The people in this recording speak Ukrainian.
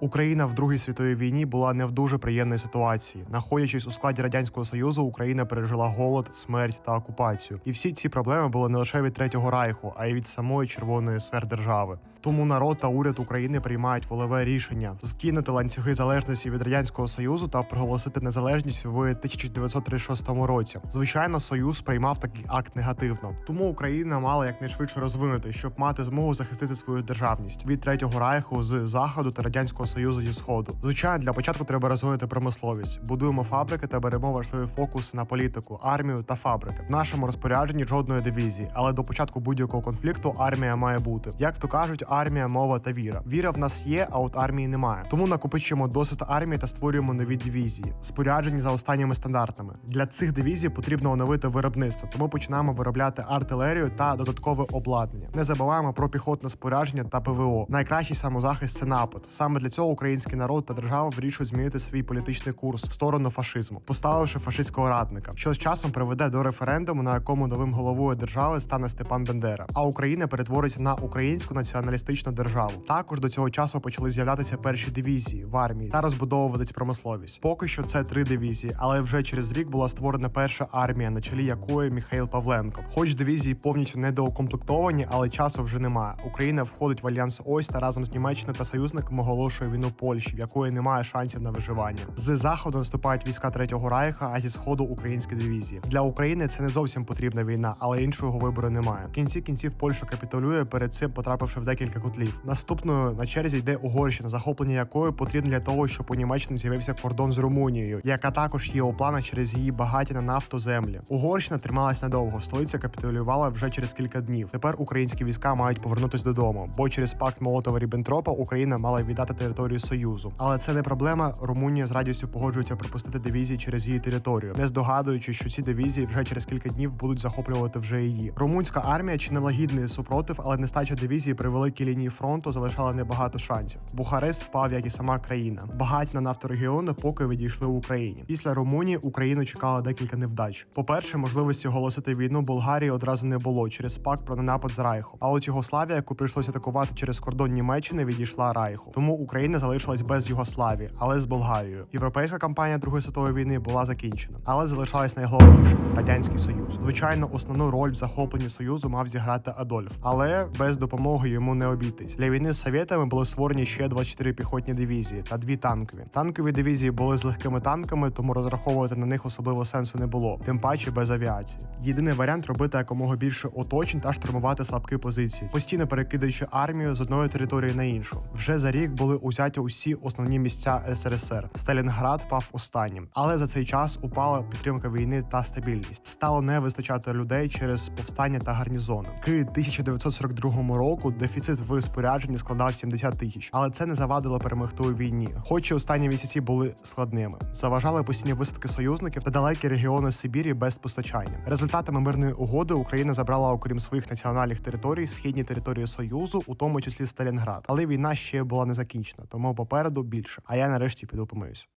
Україна в Другій світовій війні була не в дуже приємній ситуації. Находячись у складі радянського союзу, Україна пережила голод, смерть та окупацію. І всі ці проблеми були не лише від третього райху, а й від самої червоної сфердержави. Тому народ та уряд України приймають волеве рішення скинути ланцюги залежності від радянського союзу та проголосити незалежність в 1936 році. Звичайно, союз сприймав такий акт негативно. Тому Україна мала якнайшвидше розвинути, щоб мати змогу захистити свою державність від третього райху з заходу та радянського союзу зі сходу. Звичайно, для початку треба розвинути промисловість. Будуємо фабрики та беремо важливий фокус на політику, армію та фабрики. В нашому розпорядженні жодної дивізії, але до початку будь-якого конфлікту армія має бути. Як то кажуть, армія, мова та віра. Віра в нас є, а от армії немає. Тому накопичуємо досвід армії та створюємо нові дивізії, споряджені за останніми стандартами. Для цих дивізій потрібно оновити виробництво, тому починаємо виробляти артилерію та додаткове обладнання. Не забуваємо про піхотне спорядження та ПВО. Найкращий самозахист це напад. Саме для цього український народ та держава вирішують змінити свій політичний курс в сторону фашизму, поставивши фашистського радника, що з часом приведе до референдуму, на якому новим головою держави стане Степан Бендера. А Україна перетвориться на українську націоналістичну державу. Також до цього часу почали з'являтися перші дивізії в армії та розбудовуватись промисловість. Поки що це три дивізії, але вже через рік була створена перша армія, на чолі якої Михайло Павленко. Хоч дивізії повністю недоукомплектовані, але часу вже немає. Україна входить в альянс ось та разом з Німеччиною та союзниками оголошує війну Польщі, в якої немає шансів на виживання. З заходу наступають війська третього райха, а зі сходу українські дивізії. Для України це не зовсім потрібна війна, але іншого вибору немає. В кінці кінців Польща капітулює перед цим, потрапивши в декілька котлів. Наступною на черзі йде Угорщина, захоплення якої потрібно для того, щоб у Німеччині з'явився кордон з Румунією, яка також є у планах через її багаті на нафту землі. Угорщина трималась недовго. Столиця капітулювала вже через кілька днів. Тепер українські війська мають повернутися додому, бо через пакт Молотова Ріббентропа Україна мала віддати територію Союзу. Але це не проблема. Румунія з радістю погоджується пропустити дивізії через її територію, не здогадуючи, що ці дивізії вже через кілька днів будуть захоплювати вже її. Румунська армія чинила гідний супротив, але нестача дивізії при великій лінії фронту залишала небагато шансів. Бухарест впав, як і сама країна. Багаті на нафторегіони поки відійшли в Україні. Після Румунії Україну чекало декілька невдач. По-перше, можливості оголосити війну Болгарії одразу не було через пакт про ненапад з Райху. А от Югославія, яку прийшлося атакувати через кордон Німеччини, відійшла Райху. Тому Україна залишилась без Югославії, але з Болгарією. Європейська кампанія Другої світової війни була закінчена, але залишалась найголовніше радянський союз. Звичайно, основну роль в захопленні союзу мав зіграти Адольф, але без допомоги йому не обійтись. Для війни з совєтами були створені ще 24 піхотні дивізії та дві танкові. Танкові дивізії були з легкими танками, тому розраховувати на них особливо сенсу не було, тим паче без авіації. Єдиний варіант робити якомога більше оточень та штурмувати слабкі позиції, постійно перекидаючи армію з одної території на іншу. Вже за рік були узяті усі основні місця СРСР. Сталінград пав останнім, але за цей час упала підтримка війни та стабільність. Стало не вистачати людей через повстання та гарнізони. К 1942 року дефіцит в спорядженні складав 70 тисяч, але це не завадило перемогти у війні. Хоч і останні місяці були складними, заважали постійні висадки союзників та далекі регіони Сибірі без постачання. Результатами мирної угоди Україна забрала, окрім своїх національних територій, східні території Союзу, у тому числі Сталінград. Але війна ще була не закінчена, тому попереду більше. А я нарешті піду помиюсь.